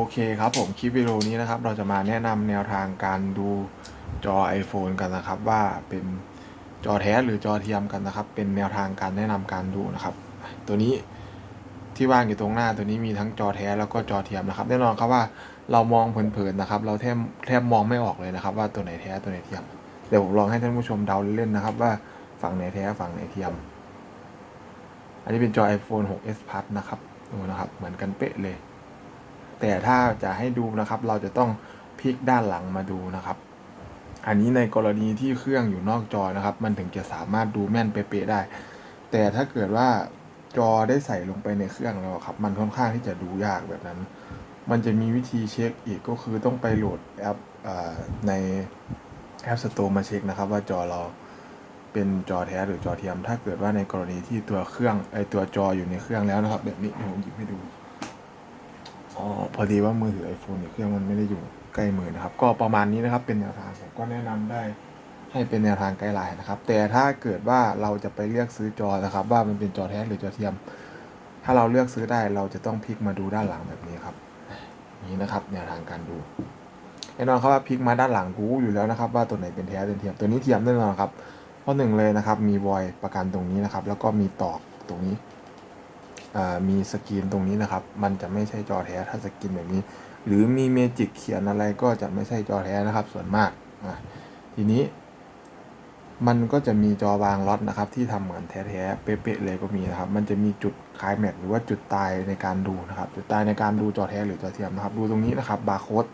โอเคครับผมคลิปวิดีโอนี้นะครับ เราจะมาแนะนำแนวทางการดูจอ iPhone กันนะครับ ว่าเป็นจอแท้หรือจอเทียมกันนะครับ เป็นแนวทางการแนะนำการดูนะครับ ตัวนี้ที่วางอยู่ตรงหน้าตัวนี้มีทั้งจอแท้แล้วก็จอเทียมนะครับ แน่นอนครับว่าเรามองเผินๆนะครับ เราแทบแทบมองไม่ออกเลยนะครับ ว่าตัวไหนแท้ตัวไหนเทียมเดี๋ยวผมลองให้ท่านผู้ชมเดาเล่นๆนะครับ ว่าฝั่งไหนแท้ฝั่งไหนเทียม อันนี้เป็นจอ iPhone 6s Plus นะครับดูนะครับ เหมือนกันเป๊ะเลย แต่ถ้าจะให้ดูนะครับ เราจะต้องพลิกด้านหลังมาดูนะครับ อันนี้ในกรณีที่เครื่องอยู่นอกจอนะครับ มันถึงจะสามารถดูแม่นเป๊ะๆได้ แต่ถ้าเกิดว่าจอได้ใส่ลงไปในเครื่องแล้วครับ มันค่อนข้างที่จะดูยากแบบนั้น มันจะมีวิธีเช็คอีกก็คือต้องไปโหลดแอปอในแอป Store มาเช็คนะครับ ว่าจอเราเป็นจอแท้หรือจอเทียม ถ้าเกิดว่าในกรณีที่ตัวเครื่องไอตัวจออยู่ในเครื่องแล้วนะครับ แบบนี้ผมหยิบให้ดู อ๋อพอดีว่ามือถือ iPhone เนี่ยเครื่องมันไม่ได้อยู่ใกล้มือนะครับ ก็ประมาณนี้นะครับเป็นแนวทางผมก็แนะนำได้ให้เป็นแนวทางไกด์ไลน์นะครับ แต่ถ้าเกิดว่าเราจะไปเลือกซื้อจอนะครับ ว่ามันเป็นจอแท้หรือจอเทียม ถ้าเราเลือกซื้อได้เราจะต้องพลิกมาดูด้านหลังแบบนี้ครับ นี่นะครับแนวทางการดูแน่นอนครับว่าพลิกมาด้านหลังรู้อยู่แล้วนะครับ ว่าตัวไหนเป็นแท้เป็นเทียมตัวนี้เทียมแน่นอนครับเพราะหนึ่งเลยนะครับ มีวอยประกันตรงนี้นะครับ แล้วก็มีตอกตรงนี้ มีสกรีนตรงนี้นะครับ มันจะไม่ใช่จอแท้ถ้าสกรีนแบบนี้ หรือมีเมจิกเขียนอะไรก็จะไม่ใช่จอแท้นะครับ ส่วนมากทีนี้ มันก็จะมีจอบางล็อตนะครับ ที่ทำเหมือนแท้ๆเป๊ะๆเลยก็มีนะครับ มันจะมีจุดคลายแม็กหรือว่าจุดตายในการดูนะครับ จุดตายในการดูจอแท้หรือจอเทียมนะครับ ดูตรงนี้นะครับบาร์โค้ด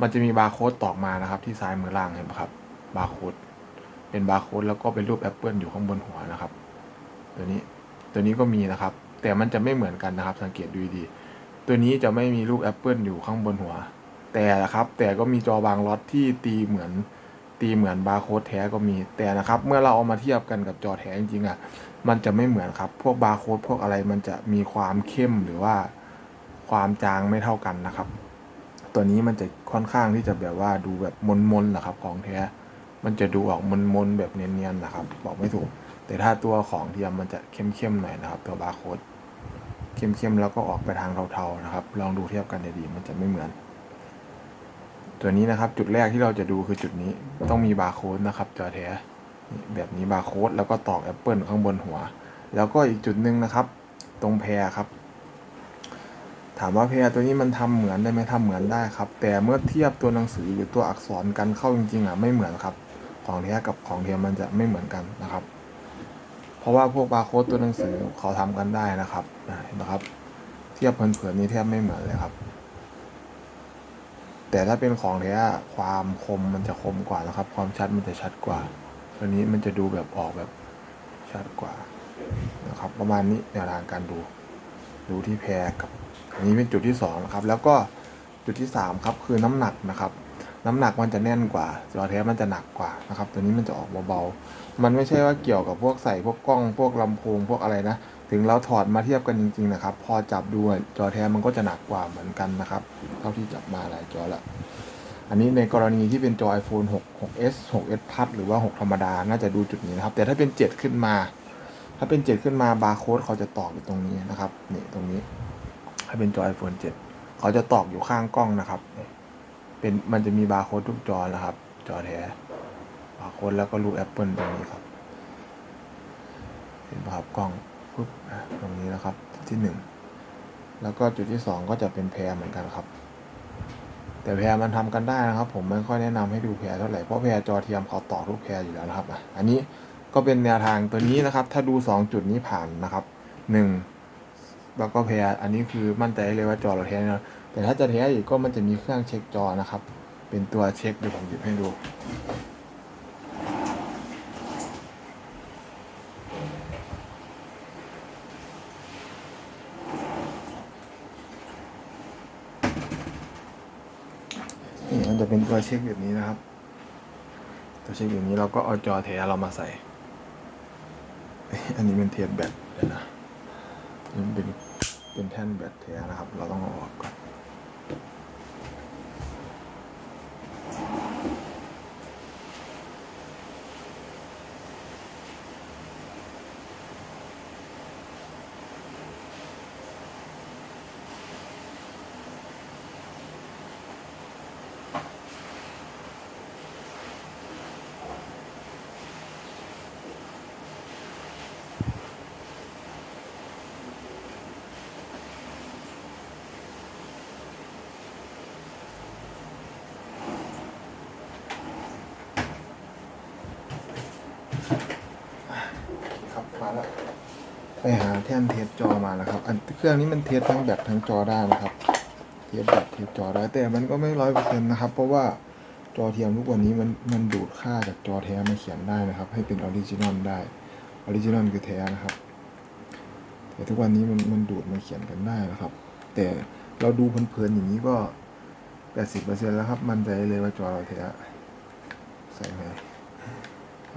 มันจะมีบาร์โค้ดตอกมานะครับ ที่ซ้ายมือล่างเห็นไหมครับบาร์โค้ดเป็นบาร์โค้ดแล้วก็เป็นรูปแอปเปิลอยู่ข้างบนหัวนะครับ ตัวนี้ตัวนี้ก็มีนะครับ แต่มันจะไม่เหมือนกันนะครับ สังเกตดูดี ตัวนี้จะไม่มีรูปแอปเปิลอยู่ข้างบนหัว แต่นะครับ แต่ก็มีจอบางล็อตที่ตีเหมือนตีเหมือนบาร์โค้ดแท้ก็มี แต่นะครับ เมื่อเราเอามาเทียบกันกับจอแท้จริงๆอะ มันจะไม่เหมือนครับ พวกบาร์โค้ดพวกอะไรมันจะมีความเข้มหรือว่าความจางไม่เท่ากันนะครับ ตัวนี้มันจะค่อนข้างที่จะแบบว่าดูแบบมนๆนะครับ ของแท้ มันจะดูออกมนๆแบบเนียนๆนะครับ บอกไม่ถูก แต่ถ้าตัวของเทียมมันจะเข้มๆหน่อยนะครับ ตัวบาร์โค้ด เข้มๆแล้วก็ออกไปทางเทาๆนะครับ ลองดูเทียบกันดีๆมันจะไม่เหมือน ตัวนี้นะครับจุดแรกที่เราจะดูคือจุดนี้ต้องมีบาร์โค้ดนะครับจอแท้แบบนี้บาร์โค้ดแล้วก็ตอกแอปเปิลข้างบนหัว แล้วก็อีกจุดหนึ่งนะครับ ตรงแพรครับ ถามว่าแพรตัวนี้มันทำเหมือนได้ไหมทำเหมือนได้ครับ แต่เมื่อเทียบตัวหนังสือหรือตัวอักษรกันเข้าจริงๆอะไม่เหมือนครับ ของแท้กับของเทียมมันจะไม่เหมือนกันนะครับ ราะว่าพวกบาร์โค้ดตัวหนังสือเขาทำกันได้นะครับเห็นไหมครับ เทียบเผินๆนี่แทบไม่เหมือนเลยครับ แต่ถ้าเป็นของแท้ความคมมันจะคมกว่านะครับ ความชัดมันจะชัดกว่าตัวนี้มันจะดูแบบออกแบบชัดกว่านะครับ ประมาณนี้แนวทางการดูดูที่แพรกับอันนี้เป็นจุดที่สองนะครับแล้วก็จุดที่สามครับคือน้ำหนักนะครับ น้ำหนักมันจะแน่นกว่าจอแท้มันจะหนักกว่านะครับ ตัวนี้มันจะออกเบาๆ มันไม่ใช่ว่าเกี่ยวกับพวกใส่พวกกล้องพวกลำโพงพวกอะไรนะ ถึงเราถอดมาเทียบกันจริงๆนะครับ พอจับดูจอแท้มันก็จะหนักกว่าเหมือนกันนะครับ เท่าที่จับมาหลายจอละอันนี้ในกรณีที่เป็นจอ iPhone 6 6s 6s Plus หรือว่า 6 ธรรมดา น่าจะดูจุดนี้นะครับ แต่ถ้าเป็น 7 ขึ้นมา ถ้าเป็น 7 ขึ้นมาบาร์โค้ดเขาจะตอกอยู่ตรงนี้นะครับ นี่ตรงนี้ ถ้าเป็นจอ iPhone 7 เขาจะตอกอยู่ข้างกล้องนะครับ เป็นมันจะมีบาร์โค้ดทุกจอนะครับ จอแท้บาร์โค้ดแล้วก็รูป Apple ตรงนี้ครับ เห็นปะครับกล้องปุ๊บอะตรงนี้นะครับจุดที่หนึ่งแล้วก็จุดที่สองก็จะเป็นแพรเหมือนกันครับ แต่แพรมันทำกันได้นะครับ ผมไม่ค่อยแนะนำให้ดูแพรเท่าไหร่เพราะแพรจอเทียมเขาต่อรูปแพรอยู่แล้วนะครับอันนี้ก็เป็นแนวทางตัวนี้นะครับ ถ้าดูสองจุดนี้ผ่านนะครับหนึ่งแล้วก็แพรอันนี้คือมั่นใจเลยว่าจอเราแท้น่นอน แต่ถ้าจะแท้อีกก็มันจะมีเครื่องเช็คจอนะครับ เป็นตัวเช็คเดี๋ยวผมหยิบให้ดู นี่มันจะเป็นตัวเช็คแบบนี้นะครับ ตัวเช็คแบบนี้เราก็เอาจอแท้เรามาใส่ อันนี้เป็นเทียนแบตเดี๋ยนะนี่มันเป็นเป็นแท่นแบตแท้นะครับ เราต้องเอาออกก่อน ไปหาแท่นเทสจอมาแล้วครับ อันเครื่องนี้มันเทสทั้งแบตทั้งจอได้นะครับ เทสแบตเทสจอได้แต่มันก็ไม่ร้อยเปอร์เซ็นต์นะครับ เพราะว่าจอเทียมทุกวันนี้มันมันดูดค่าจากจอแท้มาเขียนได้นะครับ ให้เป็นออริจินอลได้ออริจินอลคือแท้นะครับ แต่ทุกวันนี้มันมันดูดมาเขียนกันได้นะครับ แต่เราดูเพลินๆอย่างนี้ก็แปดสิบเปอร์เซ็นต์แล้วครับมันใจเลยว่าจอเราแท้ใส่ไหม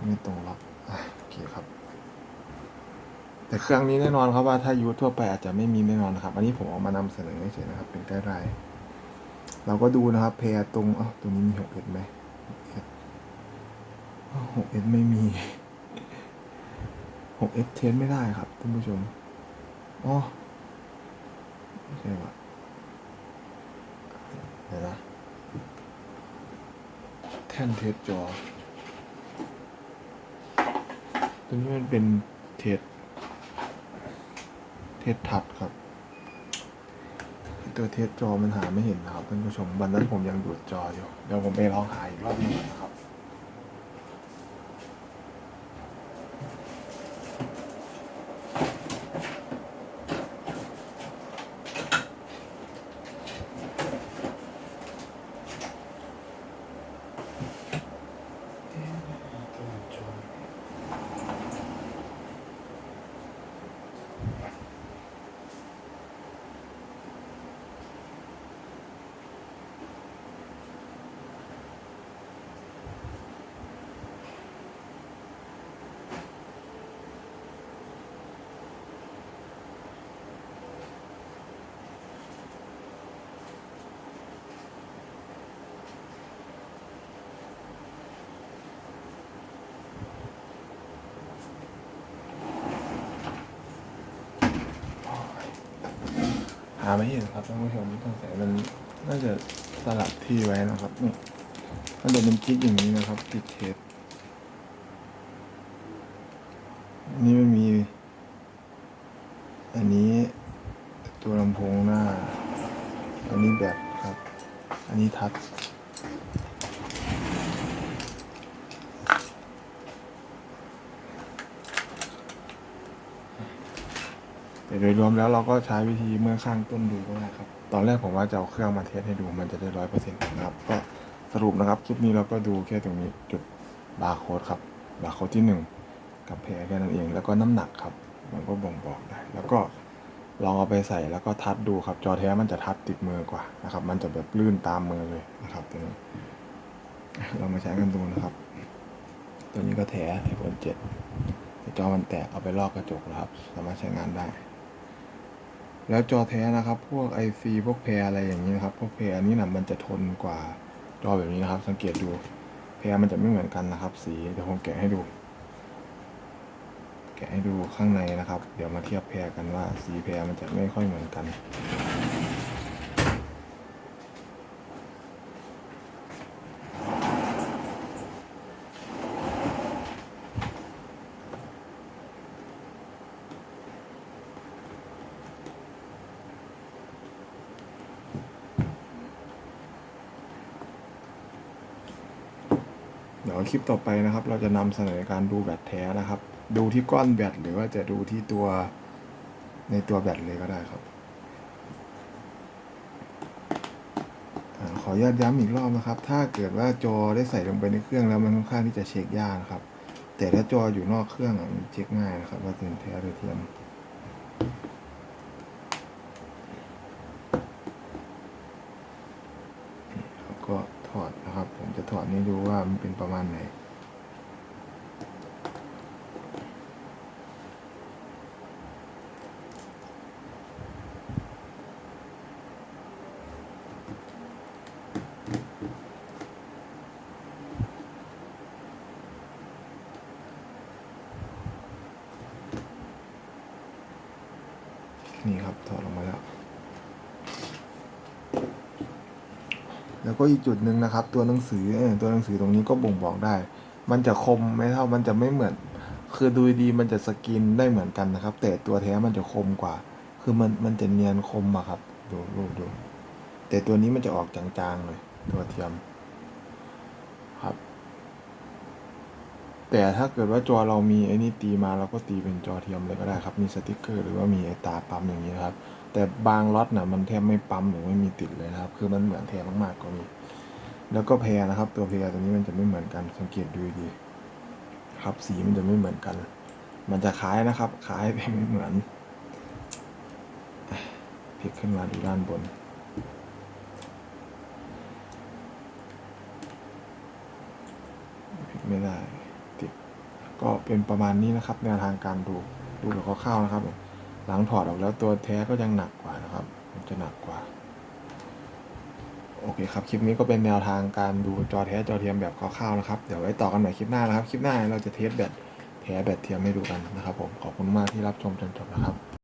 ไม่ตรงล็อกอะโอเคครับ แต่เครื่องนี้แน่นอนครับว่าถ้ายูททั่วไปอาจจะไม่มีแน่นอนนะครับ อันนี้ผมเอามานำเสนอเฉยๆนะครับ เป็นไกด์ไลน์เราก็ดูนะครับแพรตรงอ๋อตรงนี้มีหกเอ็ดไหมหกเอ็ดไม่มีหกเอ็ดเทสไม่ได้ครับท่านผู้ชมอ๋อไม่ใช่ว่ะเดี๋ยวนะแท่นเทสจอ ตัวนี้มันเป็นเทส เทสทัดครับตัวเทสจอมันหาไม่เห็นนะครับท่านผู้ชมวันนั้นผมยังดูดจออยู่ เดี๋ยวผมไปลองหาอีกรอบหนึงนะครับ หา ไม่เห็นครับท่านผู้ชมตั้งแต่มันน่าจะสลับที่ไว้นะครับนี่มันจะเป็นคิดอย่างนี้นะครับติดเทสอันนี้มันมี อันนี้ตัวลำโพงหน้า อันนี้แบบครับ อันนี้ทัช แต่โดยรวมแล้วเราก็ใช้วิธีเมื่อข้างต้นดูก็ได้ครับ ตอนแรกผมว่าจะเอาเครื่องมาเทสให้ดูมันจะได้ร้อยเปอร์เซ็นต์นะครับ ก็สรุปนะครับคลิปนี้เราก็ดูแค่ตรงนี้จุดบาร์โค้ดครับ บาร์โค้ดที่หนึ่งกับแพรแค่นั้นเอง แล้วก็น้ำหนักครับ มันก็บ่งบอกได้ แล้วก็ลองเอาไปใส่แล้วก็ทัดดูครับ จอแท้มันจะทัดติดมือกว่านะครับ มันจะแบบลื่นตามมือเลยนะครับตัวนี้เรามาใช้กันดูนะครับ ตัวนี้ก็แท้ iPhone 7แต่จอมันแตกเอาไปลอกกระจกแล้วครับ สามารถใช้งานได้ แล้วจอแท้นะครับ พวก IC พวกแพรอะไรอย่างนี้นะครับ พวกแพรอันนี้นะมันจะทนกว่าจอแบบนี้นะครับ สังเกตดู แพรมันจะไม่เหมือนกันนะครับ สีเดี๋ยวผมแกะให้ดู แกะให้ดูข้างในนะครับ เดี๋ยวมาเทียบแพรกันว่า สีแพรมันจะไม่ค่อยเหมือนกัน ดี๋ยวคลิปต่อไปนะครับ เราจะนำเสนอการดูแบตแท้นะครับ ดูที่ก้อนแบตหรือว่าจะดูที่ตัวในตัวแบตเลยก็ได้ครับขออนุญาตย้ำอีกรอบนะครับ ถ้าเกิดว่าจอได้ใส่ลงไปในเครื่องแล้วมันค่อนข้างที่จะเช็คยากนะครับ แต่ถ้าจออยู่นอกเครื่องอะมันเช็คง่ายนะครับ ว่าเป็นแท้หรือเทียม แล้วก็ถอดนะครับ ผมจะถอด ให้ดูว่ามันเป็นประมาณไหน นี่ครับถอดออกมาแล้ว แล้วก็อีกจุดหนึ่งนะครับ ตัวหนังสือเออตัวหนังสือตรงนี้ก็บ่งบอกได้ มันจะคมไม่เท่ามันจะไม่เหมือน คือดูดีมันจะสกรีนได้เหมือนกันนะครับ แต่ตัวแท้มันจะคมกว่า คือมันมันจะเนียนคมอะครับดูรูปดู แต่ตัวนี้มันจะออกจางๆเลย ตัวเทียมครับ แต่ถ้าเกิดว่าจอเรามีไอ้นี่ตีมาเราก็ตีเป็นจอเทียมเลยก็ได้ครับ มีสติกเกอร์ หรือว่ามีไอ้ตาปั๊มอย่างนี้ครับ แต่บางล็อตน่ะมันแทบไม่ปั๊มหรือไม่มีติดเลยนะครับ คือมันเหมือนแท้มากๆก็มี แล้วก็แพรนะครับ ตัวแพรตัวนี้มันจะไม่เหมือนกันสังเกตดูดีครับสีมันจะไม่เหมือนกัน มันจะคล้ายนะครับคล้ายแต่ไม่เหมือนพลิกขึ้นมาดูด้านบนพลิกไม่ได้ติดก็เป็นประมาณนี้นะครับแนวทางการดูดูแบบคร่าวๆนะครับ หลังถอดออกแล้วตัวแท้ก็ยังหนักกว่านะครับ มันจะหนักกว่า โอเคครับ คลิปนี้ก็เป็นแนวทางการดูจอแท้จอเทียมแบบคร่าวๆนะครับ เดี๋ยวไว้ต่อกันใหม่คลิปหน้านะครับ คลิปหน้าเราจะเทสแบตแท้แบตเทียมให้ดูกันนะครับผม ขอบคุณมากที่รับชมจนจบนะครับ